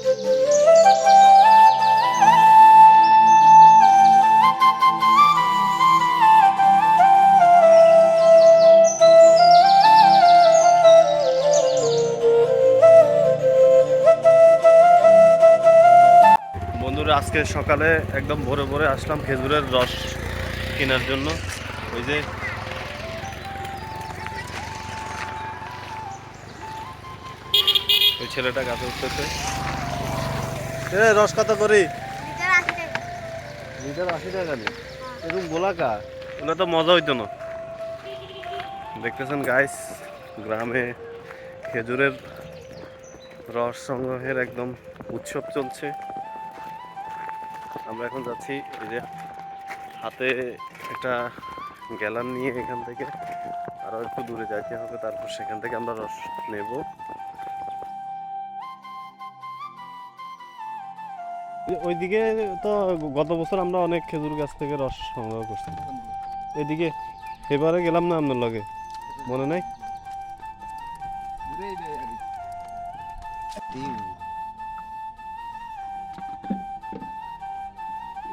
বন্ধুরা, আজকে সকালে একদম ভোরে ভোরে আসলাম খেজুরের রস কেনার জন্য। ওই যে ওই ছেলেটা গাছে উঠতেছে। রস কত করি? লিটার আশি টাকা। এরকম গোলাকা ওগুলো তো মজা হইতো না। দেখতেছেন গাইস গ্রামে খেজুরের রস সংগ্রহের একদম উৎসব চলছে। আমরা এখন যাচ্ছি এই যে হাতে একটা গ্যালান নিয়ে এখান থেকে। আরও একটু দূরে যাইতে হবে তারপর সেখান থেকে আমরা রস নেব। ওইদিকে তো গত বছর আমরা অনেক খেজুর গাছ থেকে রস সংগ্রহ করছি। এদিকে এবারে গেলাম না আপনার লগে? মনে নাই?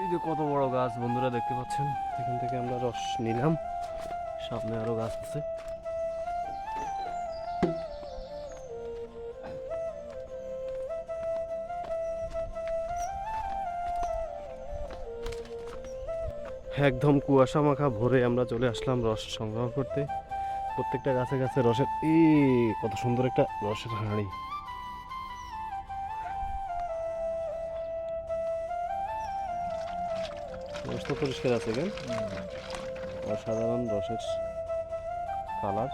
এই যে কত বড় গাছ বন্ধুরা দেখতে পাচ্ছেন? এখান থেকে আমরা রস নিলাম। সামনে আরও গাছ আছে। একদম কুয়াশা মাখা ভোরে আমরা চলে আসলাম রস সংগ্রহ করতে। প্রত্যেকটা গাছে গাছে রসের এই কত সুন্দর একটা রসের হাঁড়ি। পরিষ্কার আছে কেন? অসাধারণ রসের কালার।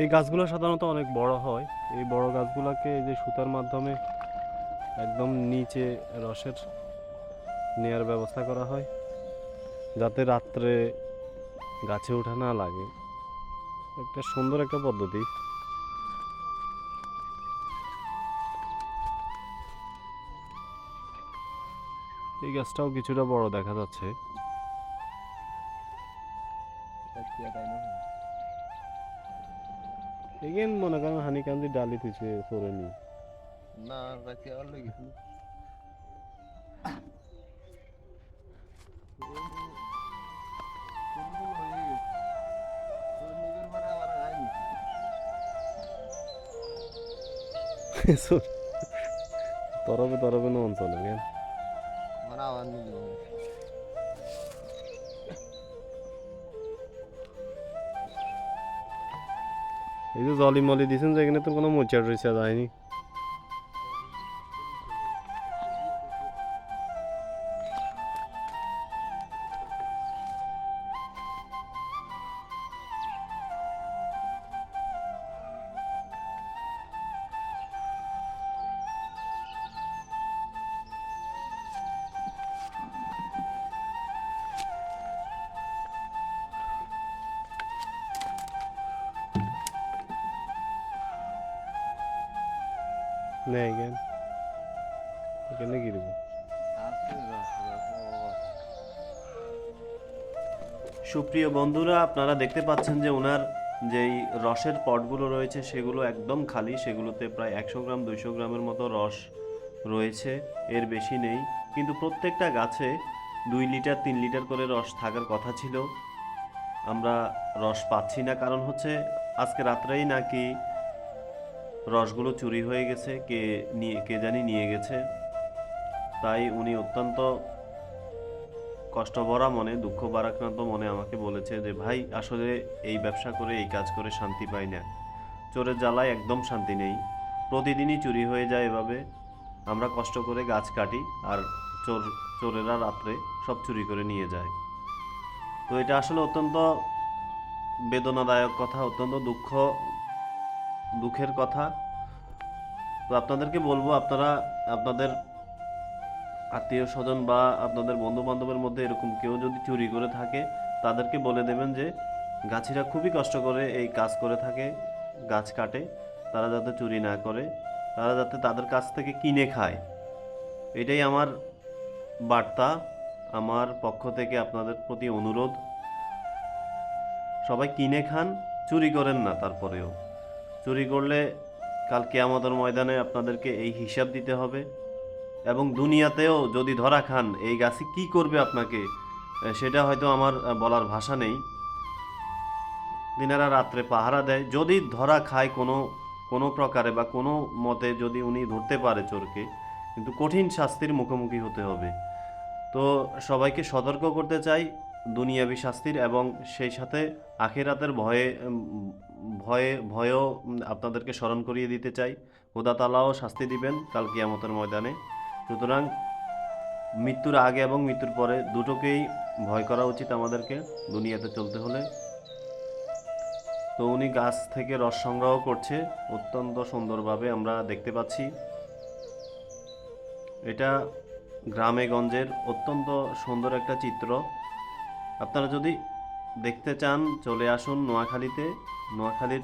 এই গাছগুলো সাধারণত অনেক বড় হয়। এই বড় গাছগুলোকে এই যে সুতার মাধ্যমে একদম নিচে রসের নেয়ার ব্যবস্থা করা হয়, যাতে রাত্রে গাছে ওঠা না লাগে। একটা সুন্দর একটা পদ্ধতি। এই গাছটাও কিছুটা বড় দেখা যাচ্ছে। এগেন মনে করেন হানিকান্দি ডালি তুইছে সরে নি না রাখি আর লেগেছি তরবে তরবে না অঞ্চলে কেন মানে আবার এই যে জলি মলি দিছেন যে এখানে তো কোনো মোচার রয়েছে যায়নি। দেবো সুপ্রিয় বন্ধুরা, আপনারা দেখতে পাচ্ছেন যে ওনার যেই রসের পটগুলো রয়েছে, সেগুলো একদম খালি। সেগুলোতে প্রায় একশো গ্রাম, দুইশো গ্রামের মতো রস রয়েছে। এর বেশি নেই। কিন্তু প্রত্যেকটা গাছে দুই লিটার, তিন লিটার করে রস থাকার কথা ছিল। আমরা রস পাচ্ছি না। কারণ হচ্ছে, আজকে রাত্রেই নাকি রসগুলো চুরি হয়ে গেছে, কে নিয়ে, কে জানি নিয়ে গেছে। তাই উনি অত্যন্ত কষ্টভরা মনে, দুঃখ বারাক্রান্ত মনে আমাকে বলেছে যে, ভাই, আসলে এই ব্যবসা করে, এই কাজ করে শান্তি পাই না। চোরের জ্বালায় একদম শান্তি নেই। প্রতিদিনই চুরি হয়ে যায় এভাবে। আমরা কষ্ট করে গাছ কাটি আর চোর, চোরেরা রাত্রে সব চুরি করে নিয়ে যায়। তো এটা আসলে অত্যন্ত বেদনাদায়ক কথা, অত্যন্ত দুঃখ দুঃখের কথা। তো আপনাদেরকে বলব, আপনারা, আপনাদের আত্মীয় স্বজন বা আপনাদের বন্ধু বান্ধবের মধ্যে এরকম কেউ যদি চুরি করে থাকে, তাদেরকে বলে দেবেন যে, গাছিরা খুবই কষ্ট করে এই কাজ করে থাকে, গাছ কাটে, তারা যাতে চুরি না করে, তারা যাতে তাদের কাছ থেকে কিনে খায়। এটাই আমার বার্তা, আমার পক্ষ থেকে আপনাদের প্রতি অনুরোধ। সবাই কিনে খান, চুরি করেন না তারপরেও। চুরি করলে কাল কেয়ামতের ময়দানে আপনাদেরকে এই হিসাব দিতে হবে। এবং দুনিয়াতেও যদি ধরা খান, এই গাছে কি করবে আপনাকে? সেটা হয়তো আমার বলার ভাষা নেই। দিনারা রাত্রে পাহারা দেয়। যদি ধরা খায় কোনো কোনো প্রকারে বা কোনো মতে যদি উনি ধরতে পারে চোরকে, কিন্তু কঠিন শাস্তির মুখোমুখি হতে হবে। তো সবাইকে সতর্ক করতে চাই দুনিয়াবি শাস্তির এবং সেই সাথে আখেরাতের ভয়ে ভয়ে, ভয়েও আপনাদেরকে স্মরণ করিয়ে দিতে চাই। খোদা তালাও শাস্তি দিবেন কাল কিয়ামতের ময়দানে। সুতরাং মৃত্যুর আগে এবং মৃত্যুর পরে দুটোকেই ভয় করা উচিত আমাদেরকে দুনিয়াতে চলতে হলে। তো উনি গাছ থেকে রস সংগ্রহ করছে, অত্যন্ত সুন্দরভাবে আমরা দেখতে পাচ্ছি। এটা গ্রামে গঞ্জের অত্যন্ত সুন্দর একটা চিত্র। আপনারা যদি দেখতে চান, চলে আসুন নোয়াখালীতে। নোয়াখালীর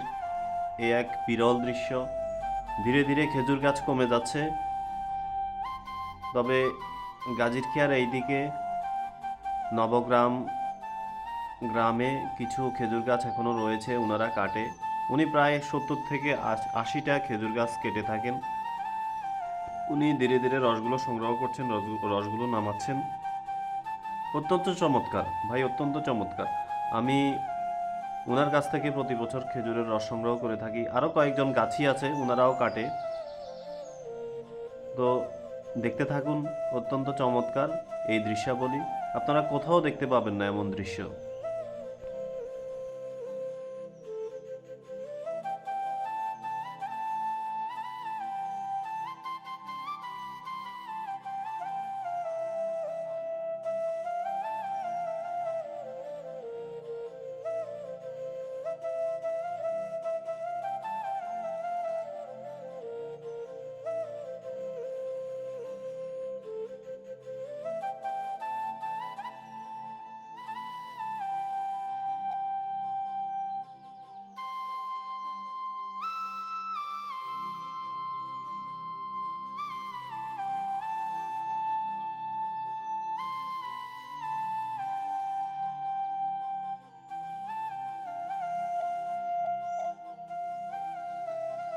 এ এক বিরল দৃশ্য। ধীরে ধীরে খেজুর গাছ কমে যাচ্ছে। তবে গাজীরখিয়ার এইদিকে? নবগ্রাম গ্রামে কিছু খেজুর গাছ এখনও রয়েছে ওনারা কাটে। উনি প্রায় সত্তর থেকে আশ- আশিটা খেজুর গাছ কেটে থাকেন। উনি ধীরে ধীরে রসগুলো সংগ্রহ করছেন রসগু- রসগুলো নামাচ্ছেন। অত্যন্ত চমৎকার, ভাই, অত্যন্ত চমৎকার। আমি ওনার কাছ থেকে প্রতি বছর খেজুরের রস সংগ্রহ করে থাকি। আরও কয়েকজন গাছি আছে ওনারাও কাটে। তো দেখতে থাকুন, অত্যন্ত চমৎকার এই দৃশ্যাবলী। আপনারা কোথাও দেখতে পাবেন না এমন দৃশ্য।